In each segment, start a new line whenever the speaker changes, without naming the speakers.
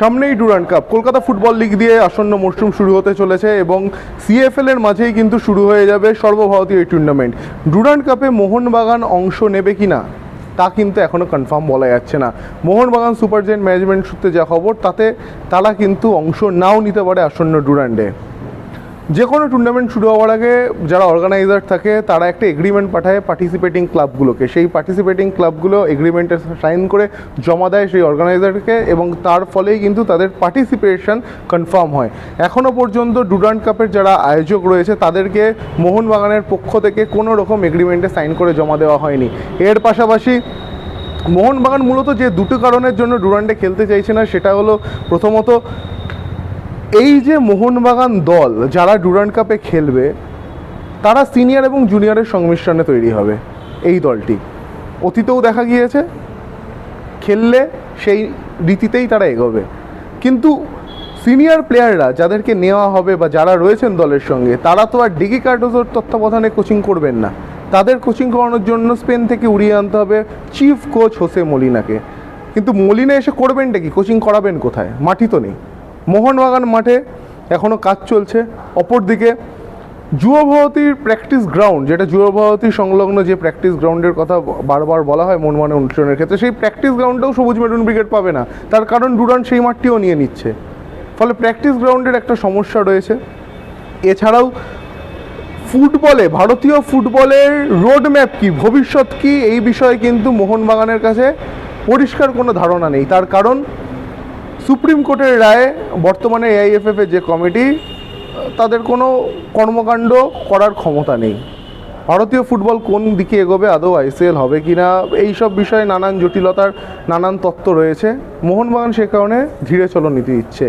সামনেই Durand cup. Kolkata football league দিয়ে আসন্ন মরশুম শুরু হতে চলেছে এবং সিএফএল এর মাঝেই কিন্তু শুরু হয়ে যাবে সর্বভারতীয় টুর্নামেন্ট ডুরান্ড কাপে মোহনবাগান অংশ নেবে কি না তা কিন্তু এখনও কনফার্ম বলা যাচ্ছে না। মোহনবাগান সুপার জেন্ট ম্যানেজমেন্ট সূত্রে যা খবর, তাতে তারা কিন্তু অংশ নাও নিতে পারে আসন্ন ডুরান্ডে। যে কোনো টুর্নামেন্ট শুরু হওয়ার আগে যারা অর্গানাইজার থাকে, তারা একটা এগ্রিমেন্ট পাঠায় পার্টিসিপেটিং ক্লাবগুলোকে সেই পার্টিসিপেটিং ক্লাবগুলো এগ্রিমেন্টে সাইন করে জমা দেয় সেই অর্গানাইজারকে এবং তার ফলেই কিন্তু তাদের পার্টিসিপেশন কনফার্ম হয়। এখনও পর্যন্ত ডুরান্ড কাপের যারা আয়োজক রয়েছে, তাদেরকে মোহনবাগানের পক্ষ থেকে কোনো রকম এগ্রিমেন্টে সাইন করে জমা দেওয়া হয়নি। এর পাশাপাশি মোহনবাগান মূলত যে দুটো কারণের জন্য ডুরান্ডে খেলতে চাইছে না, সেটা হলো প্রথমত এই যে মোহনবাগান দল, যারা ডুরান্ড কাপে খেলবে, তারা সিনিয়র এবং জুনিয়রের সংমিশ্রণে তৈরি হবে এই দলটি। অতীতেও দেখা গিয়েছে, খেললে সেই রীতিতেই তারা এগোবে। কিন্তু সিনিয়র প্লেয়াররা যাদেরকে নেওয়া হবে বা যারা রয়েছেন দলের সঙ্গে, তারা তো আর ডিগি কার্ডোজোর তত্ত্বাবধানে কোচিং করবেন না। তাদের কোচিং করানোর জন্য স্পেন থেকে উড়িয়ে আনতে হবে চিফ কোচ হোসে মলিনাকে। কিন্তু মলিনা এসে করবেনটা কি? কোচিং করাবেন কোথায়? মাটি তো নেই। মোহনবাগান মাঠে এখনও কাজ চলছে। অপরদিকে যুবভারতীর প্র্যাকটিস গ্রাউন্ড যেটা যুবভারতী সংলগ্ন যে প্র্যাকটিস গ্রাউন্ডের কথা বারবার বলা হয় মনমানে অনুষ্ঠানের ক্ষেত্রে, সেই প্র্যাকটিস গ্রাউন্ডেও সবুজ মেরুন ব্রিগেড পাবে না। তার কারণ ডুরান সেই মাঠটিও নিয়ে নিচ্ছে। ফলে প্র্যাকটিস গ্রাউন্ডের একটা সমস্যা রয়েছে। এছাড়াও ফুটবলে, ভারতীয় ফুটবলের রোড ম্যাপ কি, ভবিষ্যৎ কি, এই বিষয়ে কিন্তু মোহনবাগানের কাছে পরিষ্কার কোনো ধারণা নেই। তার কারণ সুপ্রিম কোর্টের রায়ে বর্তমানে এআইএফএফ এর যে কমিটি, তাদের কোনো কর্মকাণ্ড করার ক্ষমতা নেই। ভারতীয় ফুটবল কোন দিকে এগোবে, আদৌ আইসিএল হবে কি না এইসব বিষয়ে নানান জটিলতার নানান তত্ত্ব রয়েছে। মোহনবাগান সে কারণে ধীরে চলো নীতি দিচ্ছে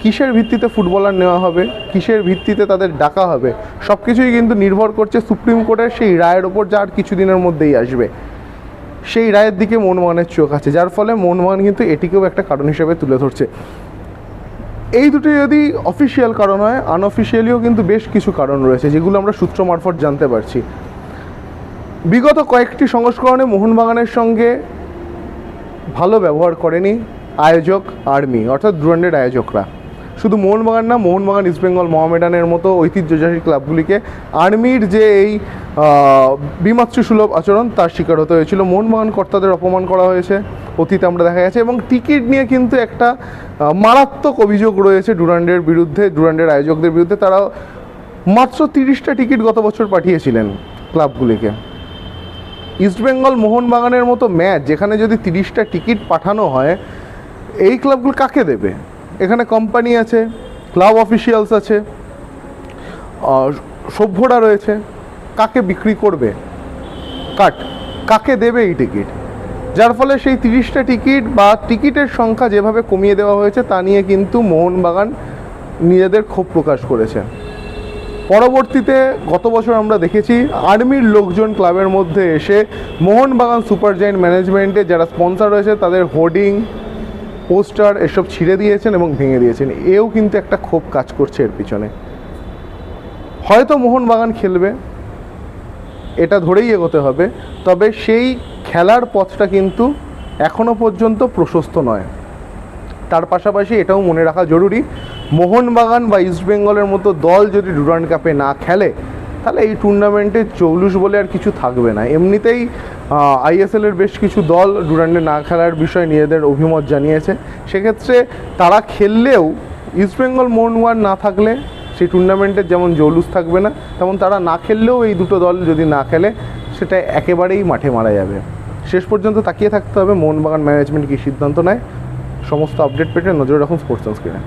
কিসের ভিত্তিতে ফুটবলার নেওয়া হবে, কিসের ভিত্তিতে তাদের ডাকা হবে সব কিছুই কিন্তু নির্ভর করছে সুপ্রিম কোর্টের সেই রায়ের ওপর যা আর কিছুদিনের মধ্যেই আসবে। সেই রায়ের দিকে মোহনবাগানের চোখ আছে, যার ফলে মোহনবাগান কিন্তু এটিকেও একটা কারণ হিসেবে তুলে ধরছে। এই দুটি যদি অফিসিয়াল কারণ হয়, আনঅফিসিয়ালিও কিন্তু বেশ কিছু কারণ রয়েছে, যেগুলো আমরা সূত্র মারফত জানতে পারছি। বিগত কয়েকটি সংস্করণে মোহনবাগানের সঙ্গে ভালো ব্যবহার করেনি আয়োজক আর্মি, অর্থাৎ ডুরান্ডের আয়োজকরা। শুধু মোহনবাগান না, মোহনবাগান ইস্টবেঙ্গল মোহামেডানের মতো ঐতিহ্যশালী ক্লাবগুলিকে আর্মির যে এই বিমাতৃসুলভ আচরণ, তার শিকার হতে হয়েছিল। মোহনবাগান কর্তাদের অপমান করা হয়েছে, অতীতে আমরা দেখা গেছে, এবং টিকিট নিয়ে কিন্তু একটা মারাত্মক অভিযোগ রয়েছে ডুরান্ডের বিরুদ্ধে, ডুরান্ডের আয়োজকদের বিরুদ্ধে। তারা মাত্র তিরিশটা টিকিট গত বছর পাঠিয়েছিলেন ক্লাবগুলিকে। ইস্টবেঙ্গল মোহনবাগানের মতো ম্যাচ, যেখানে যদি তিরিশটা টিকিট পাঠানো হয়, এই ক্লাবগুলো কাকে দেবে? এখানে কোম্পানি আছে ক্লাব অফিসিয়ালস আছে সভ্যরা রয়েছে। কাকে বিক্রি করবে? কাট কাকে দেবে এই টিকিট যার ফলে সেই তিরিশটা টিকিট বা টিকিটের সংখ্যা যেভাবে কমিয়ে দেওয়া হয়েছে, তা নিয়ে কিন্তু মোহনবাগান নিজেদের ক্ষোভ প্রকাশ করেছে। পরবর্তীতে গত বছর আমরা দেখেছি, আর্মির লোকজন ক্লাবের মধ্যে এসে মোহনবাগান সুপার জায়েন্ট ম্যানেজমেন্টে যারা স্পন্সর রয়েছে, তাদের হোর্ডিং পোস্টার এসব ছিঁড়ে দিয়েছেন এবং ভেঙে দিয়েছেন। এও কিন্তু একটা ক্ষোভ কাজ করছে এর পিছনে। হয়তো মোহনবাগান খেলবে, এটা ধরেই এগোতে হবে, তবে সেই খেলার পথটা কিন্তু এখনও পর্যন্ত প্রশস্ত নয়। তার পাশাপাশি এটাও মনে রাখা জরুরি, মোহনবাগান বা ইস্টবেঙ্গলের মতো দল যদি ডুরান্ড কাপে না খেলে, তাহলে এই টুর্নামেন্টে চৌলুস বলে আর কিছু থাকবে না। এমনিতেই আইএসএল এর বেশ কিছু দল ডুরান্ডে না খেলার বিষয়ে নিজেদের অভিমত জানিয়েছে। সেক্ষেত্রে তারা খেললেও ইস্টবেঙ্গল মোহনবাগান না থাকলে, সেই টুর্নামেন্টের যেমন জৌলুস থাকবে না, তেমন তারা না খেললেও এই দুটো দল যদি না খেলে, সেটা একেবারেই মাঠে মারা যাবে। শেষ পর্যন্ত তাকিয়ে থাকতে হবে মোহনবাগান ম্যানেজমেন্ট কী সিদ্ধান্ত নেয়, সমস্ত আপডেট পেতে নজর রাখুন স্পোর্টস স্ক্রিনে